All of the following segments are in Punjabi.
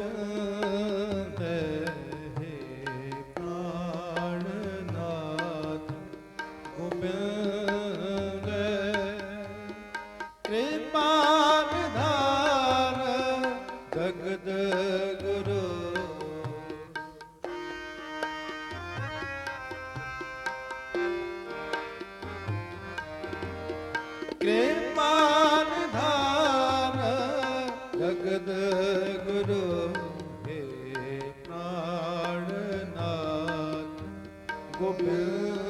open. ਸਦ ਗੁਰੂ ਹੈ ਪ੍ਰਾਣਨਾਥ ਗੋਬਿੰਦ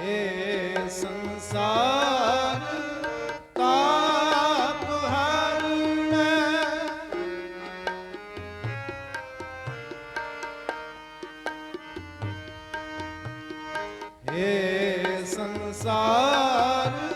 ਹੇ ਸੰਸਾਰ ਸੰਸਾਰ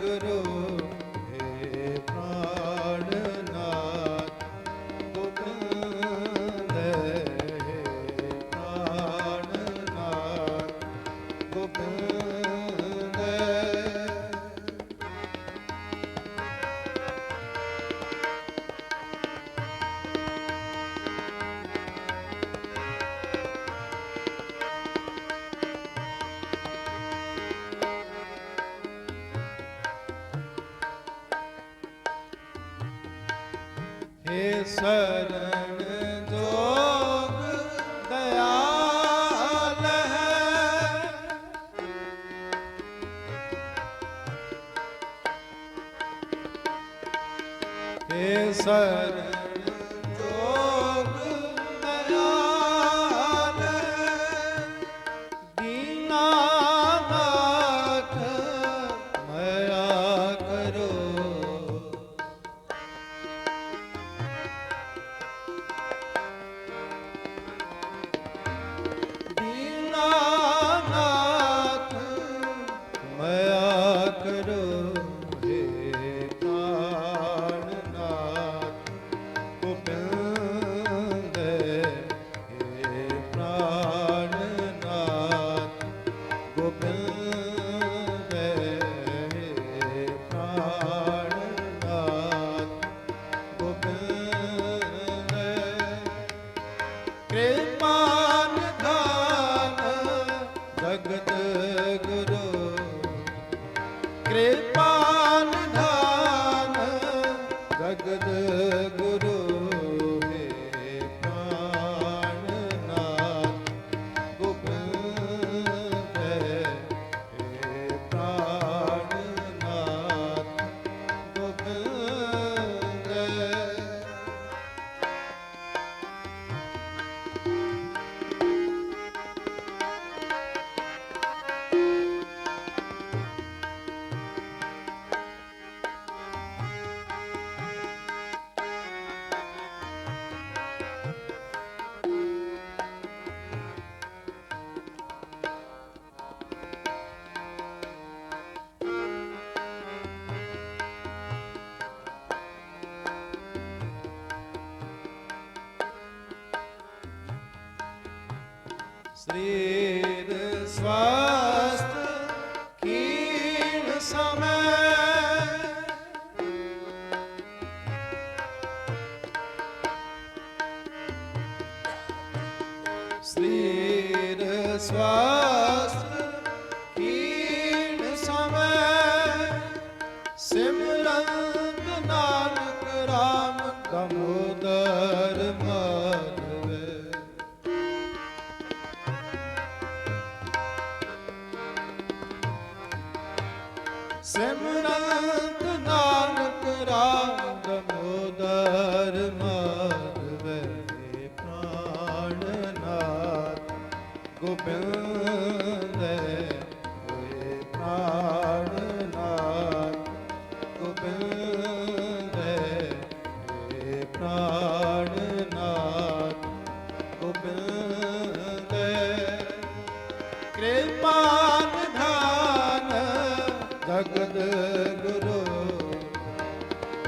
ਗੁਰੂ ਹੈ ਪ੍ਰਾਣ ਸ਼ਰ ਸਰਣ ਜੋਗ ਦਇਆਲ ਹੈ। করো creer ਸਰੀਰ ਸਵਾਸਥ ਕੀਣ ਸਮੈ। ਸਰੀਰ ਸਵਾਸਥ ਸਿਮਰੰਤ ਨਾਨਕ ਰਾਮ ਦਮੋਦਰ ਮਾਧਵੇ ਨਿਧਾਨ ਗੁਰੂ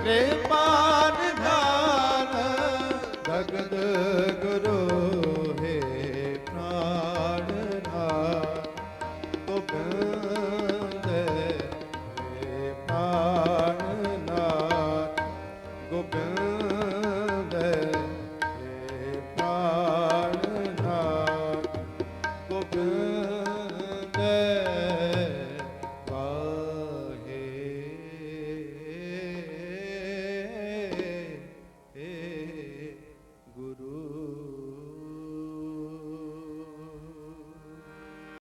ਕਿਰਪਾ